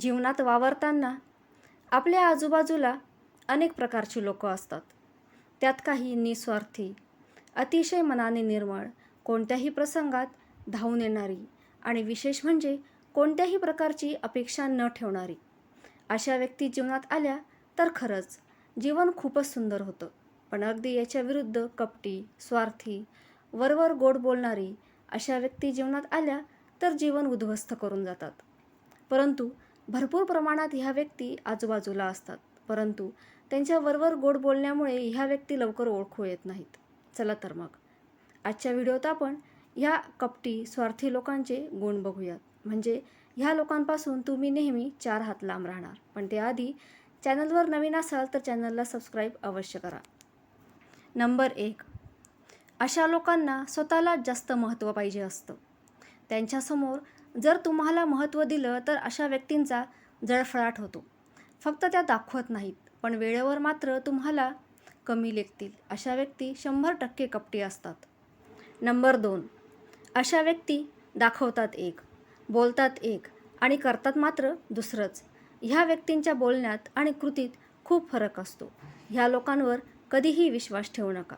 जीवनात वावरताना आपल्या आजूबाजूला अनेक प्रकारची लोकं असतात. त्यात काही निस्वार्थी अतिशय मनाने निर्मळ कोणत्याही प्रसंगात धावून येणारी आणि विशेष म्हणजे कोणत्याही प्रकारची अपेक्षा न ठेवणारी. अशा व्यक्ती जीवनात आल्या तर खरंच जीवन खूपच सुंदर होतं. पण अगदी याच्या विरुद्ध कपटी स्वार्थी वरवर गोड बोलणारी अशा व्यक्ती जीवनात आल्या तर जीवन उद्ध्वस्त करून जातात. परंतु भरपूर प्रमाणात ह्या व्यक्ती आजूबाजूला असतात. परंतु त्यांच्याबरोबर गोड बोलण्यामुळे ह्या व्यक्ती लवकर ओळखू येत नाहीत. चला तर मग. आजच्या व्हिडिओत आपण ह्या कपटी स्वार्थी लोकांचे गुण बघूयात. म्हणजे ह्या लोकांपासून तुम्ही नेहमी चार हात लांब राहणार. पण त्याआधी चॅनलवर नवीन असाल तर चॅनलला सबस्क्राईब अवश्य करा. नंबर एक. अशा लोकांना स्वतःला जास्त महत्त्व पाहिजे असतं. त्यांच्यासमोर जर तुम्हाला महत्त्व दिलं तर अशा व्यक्तींचा जळफळाट होतो. फक्त त्या दाखवत नाहीत पण वेळेवर मात्र तुम्हाला कमी लेखतील. अशा व्यक्ती शंभर टक्के कपटी असतात. नंबर दोन. अशा व्यक्ती दाखवतात एक बोलतात एक आणि करतात मात्र दुसरंच. ह्या व्यक्तींच्या बोलण्यात आणि कृतीत खूप फरक असतो. ह्या लोकांवर कधीही विश्वास ठेवू नका.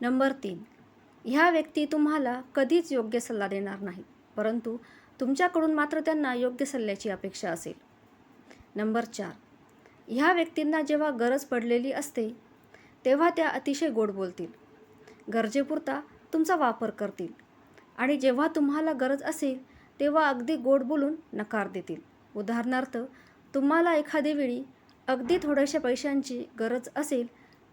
नंबर तीन. ह्या व्यक्ती तुम्हाला कधीच योग्य सल्ला देणार नाहीत परंतु तुमच्याकडून मात्र त्यांना योग्य सल्ल्याची अपेक्षा असेल. नंबर चार. ह्या व्यक्तींना जेव्हा गरज पडलेली असते तेव्हा त्या अतिशय गोड बोलतील. गरजेपुरता तुमचा वापर करतील. आणि जेव्हा तुम्हाला गरज असेल तेव्हा अगदी गोड बोलून नकार देतील. उदाहरणार्थ तुम्हाला एखादी वेळी अगदी थोड्याशा पैशांची गरज असेल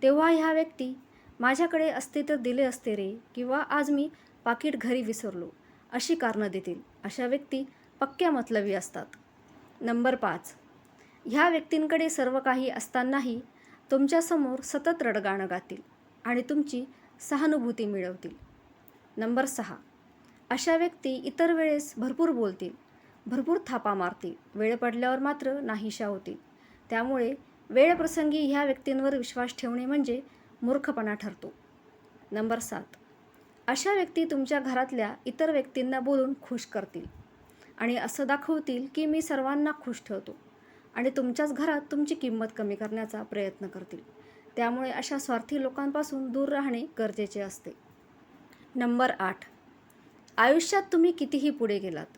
तेव्हा ह्या व्यक्ती माझ्याकडे असते तर दिले असते रे किंवा आज मी पाकिट घरी विसरलो. अशी कारणं देतील. अशा व्यक्ती पक्क्या मतलबी असतात. नंबर पाच. ह्या व्यक्तींकडे सर्व काही असतानाही तुमच्यासमोर सतत रडगाणं गातील आणि तुमची सहानुभूती मिळवतील. नंबर सहा. अशा व्यक्ती इतर वेळेस भरपूर बोलतील भरपूर थापा मारतील वेळ पडल्यावर मात्र नाहीशा होतील. त्यामुळे वेळप्रसंगी ह्या व्यक्तींवर विश्वास ठेवणे म्हणजे मूर्खपणा ठरतो. नंबर सात. अशा व्यक्ती तुमच्या घरातल्या इतर व्यक्तींना बोलून खुश करतील. आणि असं दाखवतील की मी सर्वांना खुश ठेवतो आणि तुमच्याच घरात तुमची किंमत कमी करण्याचा प्रयत्न करतील. त्यामुळे अशा स्वार्थी लोकांपासून दूर राहणे गरजेचे असते. नंबर आठ. आयुष्यात तुम्ही कितीही पुढे गेलात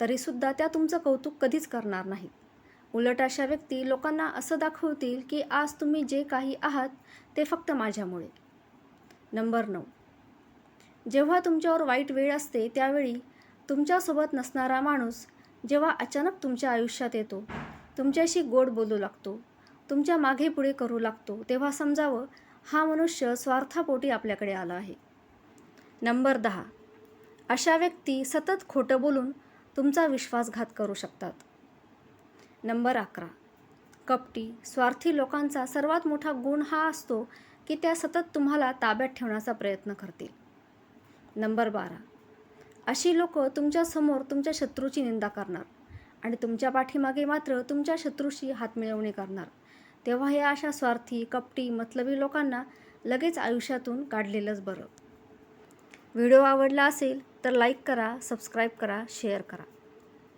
तरीसुद्धा त्या तुमचं कौतुक कधीच करणार नाहीत उलट अशा व्यक्ती लोकांना असं दाखवतील की आज तुम्ही जे काही आहात ते फक्त माझ्यामुळे. नंबर नऊ. जेव्हा तुमच्यावर वाईट वेळ असते त्यावेळी तुमच्यासोबत नसणारा माणूस जेव्हा अचानक तुमच्या आयुष्यात येतो तुमच्याशी गोड बोलू लागतो तुमच्या मागे पुढे करू लागतो तेव्हा समजावं हा मनुष्य स्वार्थापोटी आपल्याकडे आला आहे. नंबर दहा. अशा व्यक्ती सतत खोटं बोलून तुमचा विश्वासघात करू शकतात. नंबर अकरा. कपटी स्वार्थी लोकांचा सर्वात मोठा गुण हा असतो की त्या सतत तुम्हाला ताब्यात ठेवण्याचा प्रयत्न करतील. नंबर बारा. अशी लोकं तुमच्यासमोर तुमच्या शत्रूची निंदा करणार आणि तुमच्या पाठीमागे मात्र तुमच्या शत्रूशी हातमिळवणी करणार. तेव्हा हे अशा स्वार्थी कपटी मतलबी लोकांना लगेच आयुष्यातून काढलेलंच बरं. व्हिडिओ आवडला असेल तर लाईक करा सबस्क्राईब करा शेअर करा.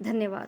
धन्यवाद.